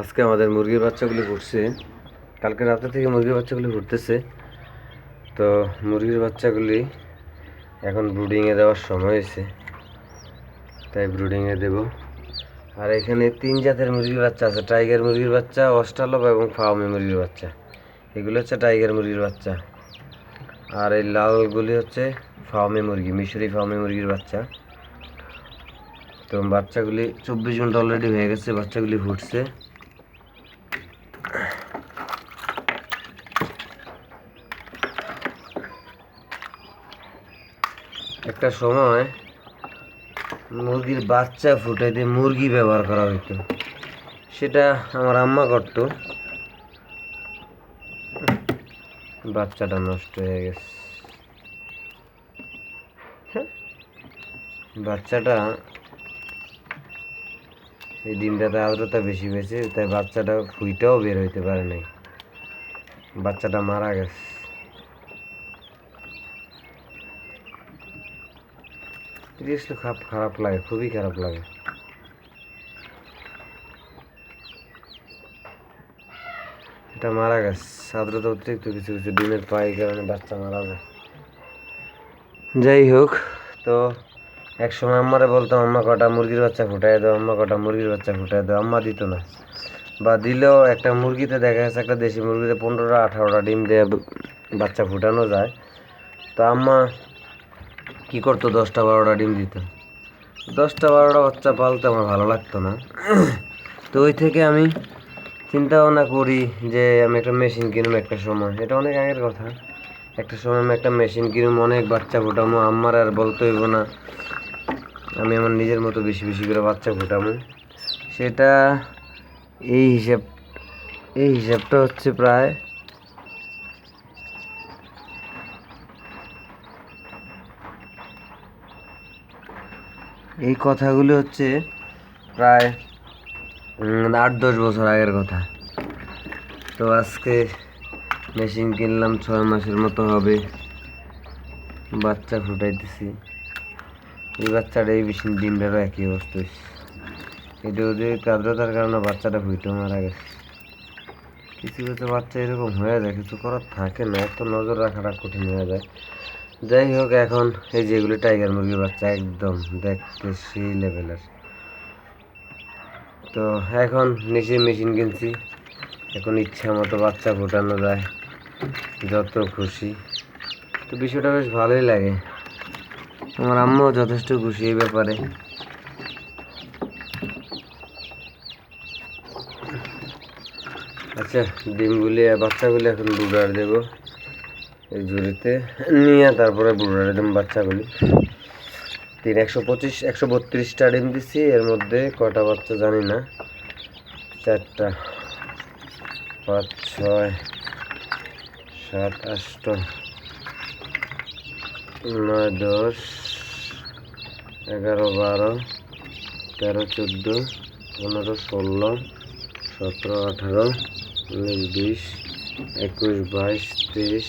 আজকে আমাদের মুরগির বাচ্চাগুলি ফুটছে কালকে রাতে থেকে মুরগির বাচ্চাগুলি ফুটতেছে তো মুরগির বাচ্চাগুলি এখন ব্রুডিংয়ে দেওয়ার সময় হয়েছে। তাই ব্রুডিংয়ে দেব। আর এখানে তিন জাতের মুরগির বাচ্চা আছে। টাইগার মুরগির বাচ্চা অস্ট্রালব এবং ফার্মি মুরগির বাচ্চা। এগুলো হচ্ছে টাইগার মুরগির বাচ্চা। আর এই লালগুলি হচ্ছে ফার্মি মুরগি, মিশরি ফার্মি মুরগির বাচ্চা। তো বাচ্চাগুলি চব্বিশ ঘণ্টা অলরেডি হয়ে গেছে, বাচ্চাগুলি ফুটছে একটা সময় মুরগির বাচ্চা ফুটাইতে মুরগি ব্যবহার করা হতো সেটা আমার আম্মা করতো। বাচ্চাটা নষ্ট হয়ে গেছে। হ্যাঁ, বাচ্চাটা এই দিনটাতে আর্দ্রতা বেশি পেয়েছে তাই বাচ্চাটা ফুইটাও বের হইতে পারে নাই। বাচ্চাটা মারা গেছে। সিরিয়াসলি খারাপ খারাপ লাগে খুবই খারাপ লাগে এটা মারা গেছে আর্দ্রতা অতিরিক্ত কিছু কিছু ডিমের পাই কারণে বাচ্চা মারা যায় যাই হোক তো এক সময় আম্মারে বলতাম আম্মা কটা মুরগির বাচ্চা ফুটাই দাও আম্মা কটা মুরগির বাচ্চা ফুটাই দাও আম্মা দিত না বা দিলেও একটা মুরগিতে দেখা যাচ্ছে একটা দেশি মুরগিতে পনেরোটা আঠারোটা ডিম দিয়ে বাচ্চা ফুটানো যায় তো আম্মা কী করতো দশটা বারোটা ডিম দিত। দশটা বারোটা বাচ্চা পালতে আমার ভালো লাগতো না। তো ওই থেকে আমি চিন্তা ভাবনা করি যে আমি একটা মেশিন কিনবো একটা সময়। এটা অনেক আগের কথা। একটা সময় আমি একটা মেশিন কিনবো অনেক বাচ্চা ফুটামো আমার আর বলতে হইব না। আমি আমার নিজের মতো বেশি বেশি করে বাচ্চা ফুটামো। সেটা এই হিসাব, এই হিসাবটা হচ্ছে প্রায় এই কথাগুলো হচ্ছে প্রায় আট, দশ বছর আগের কথা। তো আজকে মেশিন কিনলাম, ছয় মাসের মতো হবে। বাচ্চা ফুটাইতেছি। এই বাচ্চাটা এই বেশি ডিমটারও একই অবস্থা এটা ওদের আর্দ্রতার কারণে বাচ্চাটা ফুটে মারা গেছে। কিছু কিছু বাচ্চা এরকম হয়ে যায়, কিছু করার থাকে না, এত নজর রাখাটা কঠিন হয়ে যায়। যাই হোক, এখন এই যেগুলো টাইগার মুরগির বাচ্চা, একদম দেখতে সেই লেভেলের তো এখন নিচে মেশিন কিনছি। এখন ইচ্ছা মতো বাচ্চা ফোটানো যায়। যত খুশি। তো বিষয়টা বেশ ভালোই লাগে। আমার আম্মাও যথেষ্ট খুশি এই ব্যাপারে। আচ্ছা ডিমগুলি, বাচ্চাগুলি এখন বুড়ার দেবো। এই ঝুড়িতে নিয়ে তারপরে বুড়ারে দেবো বাচ্চাগুলি। তিন, একশো পঁচিশ, একশো বত্রিশটা ডিম দিচ্ছি এর মধ্যে কটা বাচ্চা জানি না। চারটা, পাঁচ, ছয়, সাত আষ্ট নয়, দশ, এগারো, বারো, তেরো, চোদ্দ, পনেরো, ষোলো, সতেরো, আঠারো, উনিশ, বিশ, একুশ, বাইশ তেইশ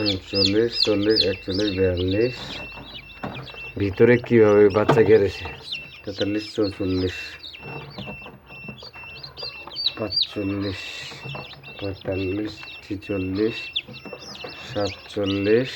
উনচল্লিশ চল্লিশ একচল্লিশ বিয়াল্লিশ। ভিতরে কীভাবে বাচ্চা গেড়েছে? তেতাল্লিশ চৌচল্লিশ। পাঁচচল্লিশ পঁয়তাল্লিশ ছিচল্লিশ সাতচল্লিশ।